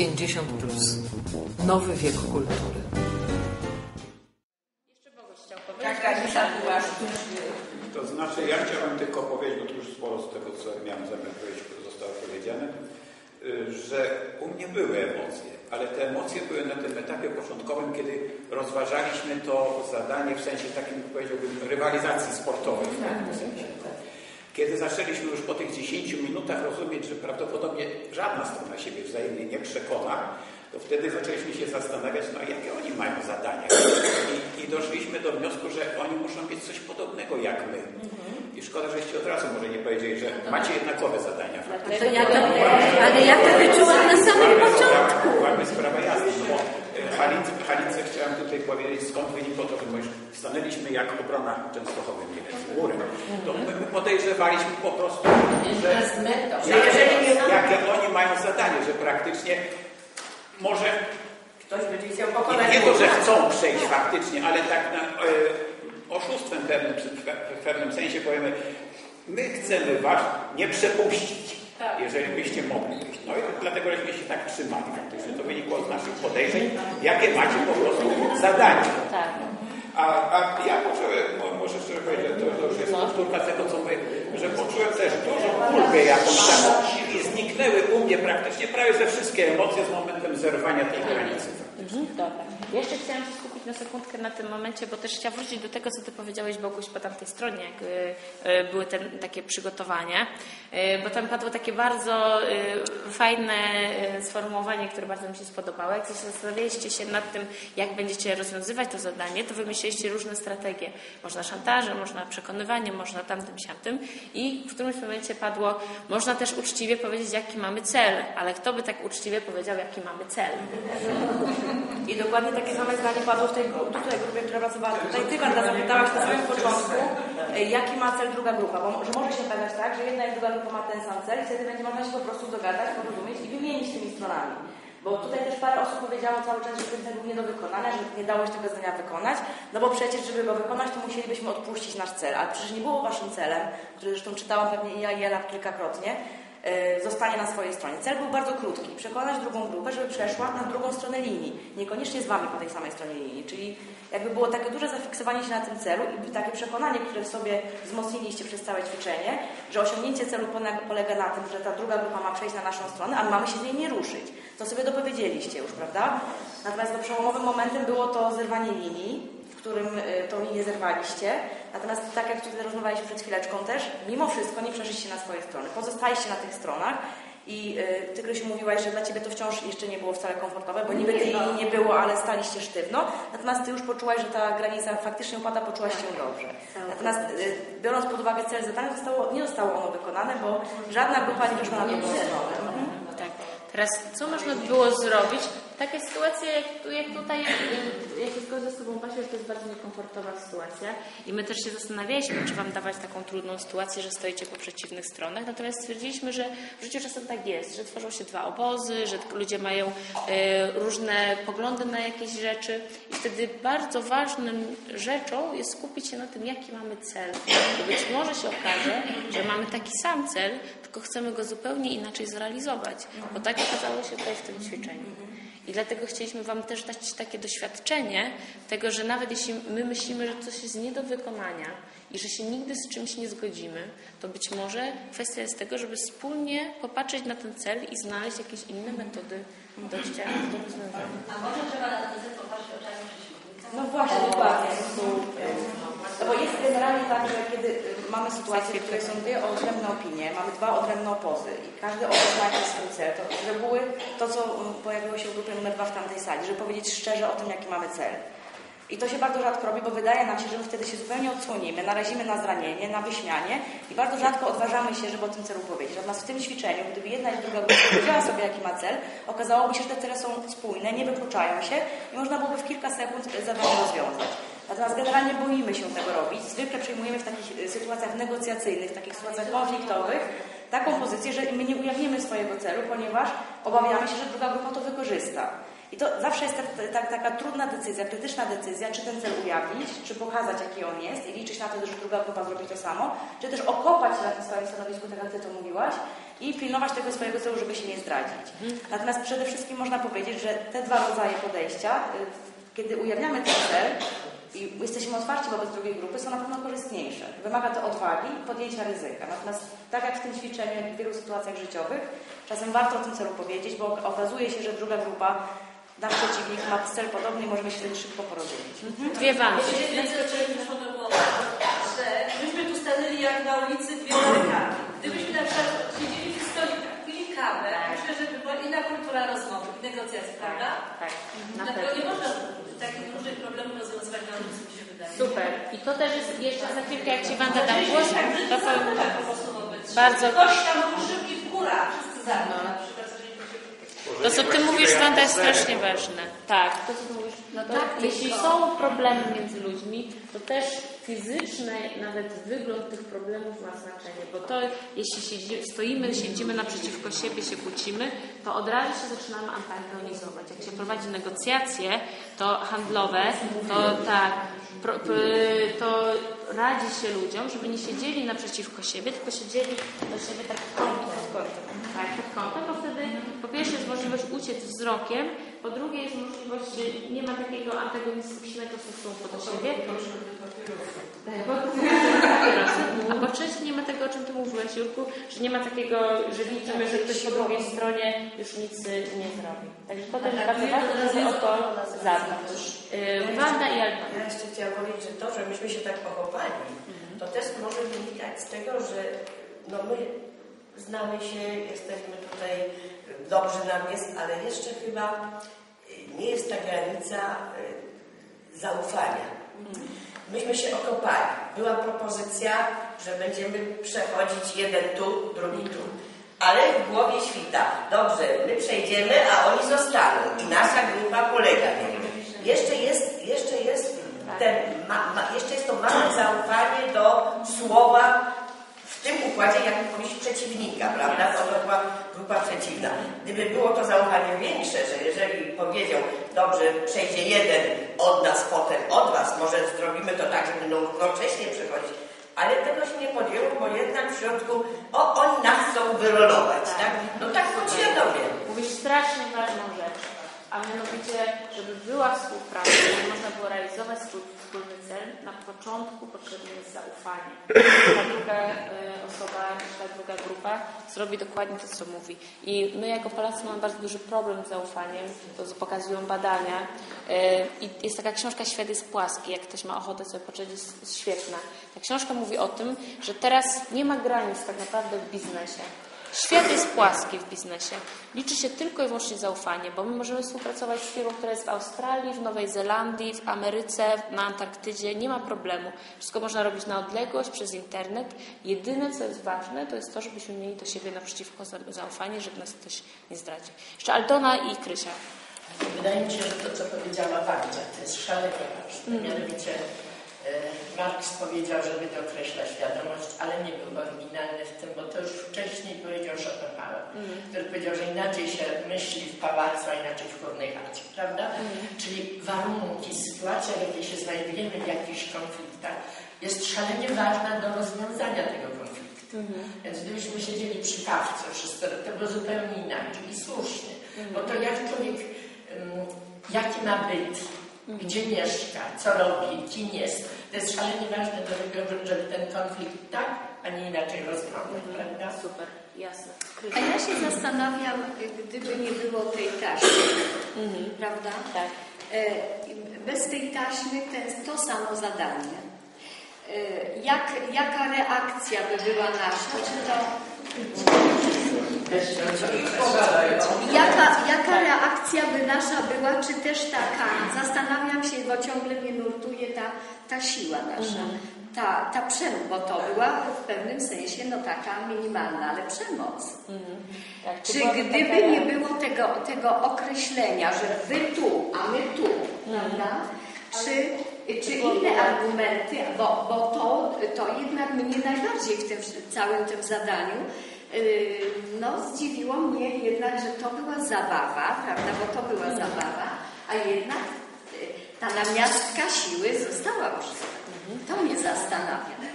50 plus. Nowy wiek kultury. Tak, tak, była To znaczy, ja chciałbym tylko powiedzieć, bo tu już sporo z tego, co miałem zamiar powiedzieć, zostało powiedziane, y, że u mnie były emocje, ale te emocje były na tym etapie początkowym, kiedy rozważaliśmy to zadanie w sensie takim, powiedziałbym, rywalizacji sportowej w pewnym sensie. Kiedy zaczęliśmy już po tych 10 minutach rozumieć, że prawdopodobnie żadna strona siebie wzajemnie nie przekona, to wtedy zaczęliśmy się zastanawiać, no jakie oni mają zadania. I, I, doszliśmy do wniosku, że oni muszą mieć coś podobnego jak my. I szkoda, żeście od razu może nie powiedzieli, że macie jednakowe zadania. To ja to, ale ja to wyczułam na samym początku. Ładna sprawa jasna, no Halince, chciałem tutaj powiedzieć, skąd wynikło to, że stanęliśmy jak obrona Częstochowy mniej więcej, górę. To my my podejrzewaliśmy po prostu, że, że jeżeli, jakie oni mają zadanie, że praktycznie może Ktoś będzie chciał nie, pokonać nie to, że chcą przejść faktycznie, ale tak na, e, oszustwem pewnym, w pewnym sensie powiemy, my chcemy was nie przepuścić, jeżeli byście mogli być. No i dlatego żeśmy się tak trzymali faktycznie. To wynikło z naszych podejrzeń, jakie macie po prostu zadanie. Tak. A, a ja poczułem, mo- może szczerze powiedzieć, to, to już jest powtórka tego, co mówię, że poczułem też dużą ulgę jakąś taką i zniknęły u mnie praktycznie prawie ze wszystkie emocje z momentem zerwania tej granicy. Mhm, dobra. Jeszcze chciałam się skupić na sekundkę na tym momencie, bo też chciałam wrócić do tego, co Ty powiedziałeś, Boguś, po tamtej stronie, jak y, y, były te takie przygotowania, y, bo tam padło takie bardzo fajne sformułowanie, które bardzo mi się spodobało. Jak zastanawialiście się nad tym, jak będziecie rozwiązywać to zadanie, to wymyśliliście różne strategie. Można szantaże, można przekonywanie, można tamtym, siamtym i w którymś momencie padło, można też uczciwie powiedzieć, jaki mamy cel, ale kto by tak uczciwie powiedział, jaki mamy cel? I dokładnie takie same zdanie padło w tej tutaj grupie, która pracowała tutaj. Ty, Wanda, zapytałaś na samym początku, jaki ma cel druga grupa, bo że może się okazać tak, że jedna i druga grupa ma ten sam cel i wtedy będzie można się po prostu dogadać, porozumieć i wymienić tymi stronami. Bo tutaj też parę osób powiedziało cały czas, że ten cel był nie do wykonania, że nie dało się tego zadania wykonać, no bo przecież, żeby go wykonać, to musielibyśmy odpuścić nasz cel, ale przecież nie było waszym celem, który zresztą czytałam pewnie i ja i Ela kilkakrotnie, zostanie na swojej stronie. Cel był bardzo krótki. Przekonać drugą grupę, żeby przeszła na drugą stronę linii. Niekoniecznie z Wami po tej samej stronie linii. Czyli jakby było takie duże zafiksowanie się na tym celu i takie przekonanie, które w sobie wzmocniliście przez całe ćwiczenie, że osiągnięcie celu pole- polega na tym, że ta druga grupa ma przejść na naszą stronę, a my mamy się z niej nie ruszyć. To sobie dopowiedzieliście już, prawda? Natomiast no, przełomowym momentem było to zerwanie linii, którym y, tą linię zerwaliście. Natomiast tak jak tutaj rozmawialiśmy przed chwileczką też, mimo wszystko nie przeszliście na swoje strony. Pozostaliście na tych stronach i y, Ty, Krysiu, mówiłaś, że dla Ciebie to wciąż jeszcze nie było wcale komfortowe, bo niby tej linii nie było, ale staliście sztywno. Natomiast Ty już poczułaś, że ta granica faktycznie upada, poczułaś się dobrze. Natomiast y, biorąc pod uwagę cel zadania, zostało, nie zostało ono wykonane, bo żadna grupa nie wyszła na drugą stronę. Mhm. Tak. Teraz, co można by było zrobić? Takie sytuacje, jak, tu, jak tutaj, jak, jak jest zgodzę z Tobą, Basiu, że to jest bardzo niekomfortowa sytuacja i my też się zastanawialiśmy, czy Wam dawać taką trudną sytuację, że stoicie po przeciwnych stronach, natomiast stwierdziliśmy, że w życiu czasem tak jest, że tworzą się dwa obozy, że ludzie mają e, różne poglądy na jakieś rzeczy i wtedy bardzo ważnym rzeczą jest skupić się na tym, jaki mamy cel. Bo być może się okaże, że mamy taki sam cel, tylko chcemy go zupełnie inaczej zrealizować, bo tak okazało się tutaj w tym ćwiczeniu. I dlatego chcieliśmy Wam też dać takie doświadczenie tego, że nawet jeśli my myślimy, że coś jest nie do wykonania i że się nigdy z czymś nie zgodzimy, to być może kwestia jest tego, żeby wspólnie popatrzeć na ten cel i znaleźć jakieś inne metody dojścia do rozwiązania. A może trzeba na ten cel popatrzeć oczami? No właśnie, dokładnie. No bo jest generalnie tak, że kiedy y, mamy sytuację, w której są dwie odrębne opinie, mamy dwa odrębne obozy i każdy obóz ma jakiś swój cel, to z reguły to, co y, pojawiło się w grupie numer dwa w tamtej sali, żeby powiedzieć szczerze o tym, jaki mamy cel. I to się bardzo rzadko robi, bo wydaje nam się, że my wtedy się zupełnie odsłonimy, narazimy na zranienie, na wyśmianie i bardzo rzadko odważamy się, żeby o tym celu powiedzieć. Natomiast w tym ćwiczeniu, gdyby jedna i druga grupa powiedziała sobie, jaki ma cel, okazałoby się, że te cele są spójne, nie wykluczają się i można byłoby w kilka sekund zadanie rozwiązać. Natomiast generalnie boimy się tego robić. Zwykle przyjmujemy w takich y, sytuacjach negocjacyjnych, w takich sytuacjach konfliktowych taką pozycję, że my nie ujawnimy swojego celu, ponieważ obawiamy się, że druga grupa to wykorzysta. I to zawsze jest ta, ta, taka trudna decyzja, krytyczna decyzja, czy ten cel ujawnić, czy pokazać, jaki on jest i liczyć na to, że druga grupa zrobi to samo, czy też okopać się na tym swoim stanowisku, tak jak Ty to mówiłaś. i pilnować tego swojego celu, żeby się nie zdradzić. Natomiast przede wszystkim można powiedzieć, że te dwa rodzaje podejścia, y, kiedy ujawniamy ten cel i jesteśmy otwarci wobec drugiej grupy, są na pewno korzystniejsze. Wymaga to odwagi i podjęcia ryzyka. Natomiast tak jak w tym ćwiczeniu, jak w wielu sytuacjach życiowych, czasem warto o tym celu powiedzieć, bo okazuje się, że druga grupa, nasz przeciwnik ma cel podobny i możemy się szybko porozumieć. Dwie. Więcej rzeczy przyszło do głowy, że myśmy tu stanęli jak na ulicy dwie barykady. Gdybyśmy na przykład siedzieli przy stolikach, pili kawę, myślę, że by była inna kultura rozmowy i negocjacji, prawda? Tak, na Dlatego pewno. nie można takich różnych problemów rozwiązywać na ulicy, mi się wydaje. Super. I to też jest jeszcze za chwilkę, jak Ci Wanda dam głos, tak to tak po prostu wobec Bardzo- Ktoś tam ruszył i w górach, wszyscy za mną To, co ty mówisz, Wanda, jest strasznie ważne. Tak, to, co ty mówisz. No to jeśli są problemy między ludźmi, to też fizyczny nawet wygląd tych problemów ma znaczenie, bo to, jeśli stoimy, siedzimy naprzeciwko siebie, się kłócimy, to od razu się zaczynamy antagonizować. Jak się prowadzi negocjacje, to handlowe, to tak, pro, to radzi się ludziom, żeby nie siedzieli naprzeciwko siebie, tylko siedzieli do siebie tak kątem. Tak, pod kątem, bo wtedy po pierwsze jest możliwość uciec wzrokiem, po drugie jest możliwość, że nie ma takiego antagonistycznego stosunku do siebie. Tak, bo papierosy. A po trzecie nie ma tego, o czym Ty mówiłaś, Jurku, że nie ma takiego, że widzimy, że ktoś po drugiej stronie już nic y, nie zrobi. Także to też bardzo ważne, żeby o to zadbać. Y, Wanda i Albana. Ja jeszcze chciałam powiedzieć, że to, że myśmy się tak pochopali, to też może wynikać z tego, że no my znamy się, jesteśmy tutaj, dobrze nam jest, ale jeszcze chyba y, nie jest ta granica y, zaufania. Myśmy się okopali. Była propozycja, że będziemy przechodzić jeden tu, drugi tu. Ale w głowie świta. Dobrze, my przejdziemy, a oni zostaną. I nasza grupa polega. Jeszcze jest, jeszcze jest ten, ma, ma, jeszcze jest to małe zaufanie do słowa w tym układzie jakiegoś przeciwnika, prawda? To, to była grupa przeciwna. Gdyby było to zaufanie większe, że jeżeli powiedział, dobrze, przejdzie jeden od nas, potem od was, może zrobimy to tak, że będą równocześnie przechodzić, ale tego się nie podjęło, bo jednak w środku, o, oni nas chcą wyrolować, tak? No tak podświadomie. Mówisz strasznie ważną rzecz, a mianowicie, żeby była współpraca, żeby można było realizować wspólny cel, na początku potrzebne jest zaufanie. Ta druga e, osoba, ta druga grupa zrobi dokładnie to, co mówi. I my jako Polacy mamy bardzo duży problem z zaufaniem, to pokazują badania. E, I jest taka książka Świat jest płaski, jak ktoś ma ochotę sobie poczytać, jest świetna. Ta książka mówi o tym, że teraz nie ma granic tak naprawdę w biznesie. Świat jest płaski w biznesie. Liczy się tylko i wyłącznie zaufanie, bo my możemy współpracować z firmą, która jest w Australii, w Nowej Zelandii, w Ameryce, na Antarktydzie. Nie ma problemu. Wszystko można robić na odległość, przez internet. Jedyne, co jest ważne, to jest to, żebyśmy mieli do siebie naprzeciwko za- zaufanie, żeby nas ktoś nie zdradził. Jeszcze Aldona i Krysia. Wydaje mi się, że to, co powiedziała Wanda, to jest szalenie ważne. Mianowicie e, Marx powiedział, że Bóg określa świadomość, ale nie był oryginalny w tym, bo to już wcześniej powiedział Schopenhauer, który powiedział, że inaczej się myśli w pałacu, a inaczej w górnej chacie, prawda? Czyli warunki, sytuacja, w jakiej się znajdujemy w jakichś konfliktach, jest szalenie ważna do rozwiązania tego konfliktu. Więc gdybyśmy siedzieli przy kawce wszyscy, to było zupełnie inaczej i słusznie. Bo to jak człowiek, jaki ma byt, gdzie mieszka, co robi, kim jest, to jest szalenie ważne żeby- żeby ten konflikt tak, a nie inaczej rozwiązać, prawda? Super, jasne. A ja się zastanawiam, gdyby nie było tej taśmy, prawda? Tak. E, Bez tej taśmy ten, to samo zadanie. E, Jak, jaka reakcja by była nasza? Czy to, jaka, jaka reakcja by nasza była, czy też taka? Zastanawiam się, bo ciągle mnie ta, ta siła nasza. Ta, ta przemoc, bo to była w pewnym sensie no taka minimalna, ale przemoc. Tak, Czy gdyby nie było tego, tego określenia, że wy tu, a my tu, prawda? Czy, czy inne argumenty, bo, bo to, to jednak mnie najbardziej w tym całym tym zadaniu yy, no, zdziwiło mnie jednak, że to była zabawa, prawda? Bo to była zabawa, a jednak ta namiastka siły została użyta. To mnie zastanawia.